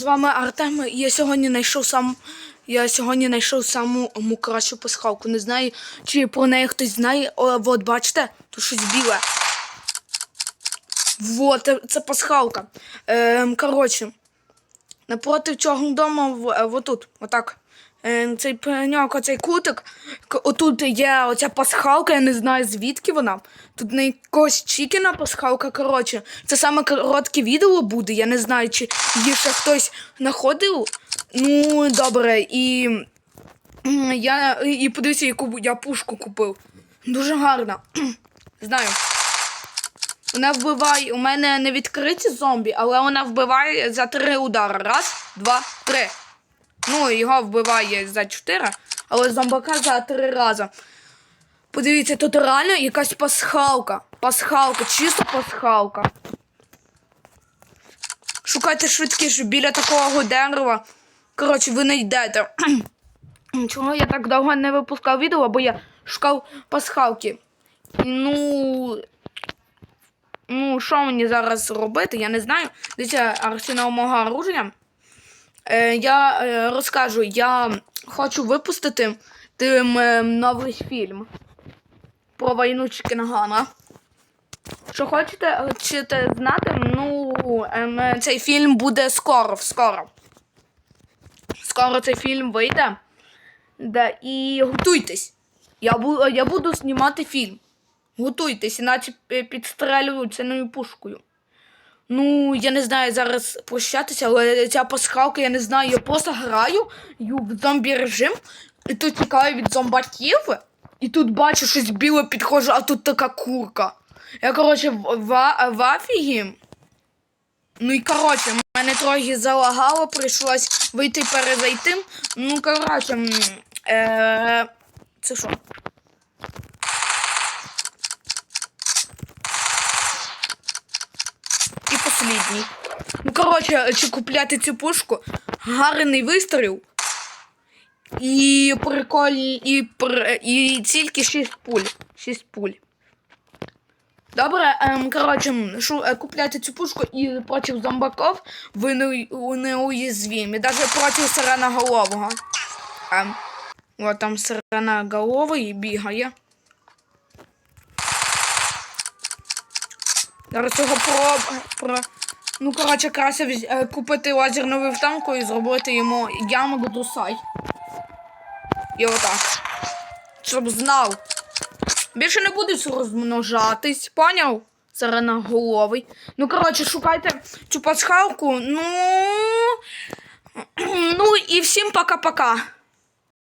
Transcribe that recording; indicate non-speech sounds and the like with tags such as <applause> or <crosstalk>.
З вами Артем. Я сьогодні знайшов сам. Я сьогодні знайшов саму кращу пасхалку. Не знаю, чи про неї хтось знає. О, от бачите, тут щось біле. Вот, це пасхалка. Ем, коротше, напроти цього дому, в- е, отут, отак. Е, Цей пеньок, оцей кутик. Отут є оця пасхалка, я не знаю звідки вона. Тут не якогось чікіна пасхалка. Коротше, це саме коротке відео буде. Я не знаю, чи її ще хтось знаходив. Ну, добре, і. Я і подивіться, яку я пушку купив. Дуже гарна. <clears throat> Знаю. Вона вбиває. У мене не відкриті зомбі, але вона вбиває за три удари. Раз, два, три. Ну, його вбиває за чотири, але зомбака за три рази. Подивіться, тут реально якась пасхалка. Пасхалка, чисто пасхалка. Шукайте швидкіше біля такого дерева. Коротше, ви не йдете. <clears throat> Чого я так довго не випускав відео, бо я шукав пасхалки. Ну. Що мені зараз робити, я не знаю. Дивіться, арсенал мого оружия. Е, я е, розкажу, я хочу випустити тим е, новий фільм про війну Чікенгана. Що хочете, хочете знати? Ну, ем, е, цей фільм буде скоро, скоро. Скоро цей фільм вийде. Да, і готуйтесь. Я, бу, я буду знімати фільм. Готуйтесь, іначе е, підстрелюють ціною пушкою. Ну, я не знаю зараз прощатися, але ця пасхалка, я не знаю, я просто граю в зомбі режим, і тут тікаю від зомбаків, і тут бачу щось біле підходжу, а тут така курка. Я, коротше, в, в, в афігі. Ну і коротше, мене трохи залагало, прийшлось вийти перезайти. Ну, коротше, е, це що? І. Ну, коротше, чи купляти цю пушку? Гарний вистріл. І прикольні, і, і тільки 6 пуль. 6 пуль. Добре, ем, коротше, шу, е, купляйте цю пушку і проти зомбаков ви не, неуязвимі. Навіть проти сиреноголового. Ем, от там сиреноголовий бігає. Зараз його про... про... Ну, коротше, краще е, купити лазерну вівтанку і зробити йому яму дусай. І отак. Щоб знав. Більше не будуть розмножатись, поняв? Сиреноголовий. Ну, коротше, шукайте цю пасхалку. Ну. <clears throat> Ну і всім пока-пока.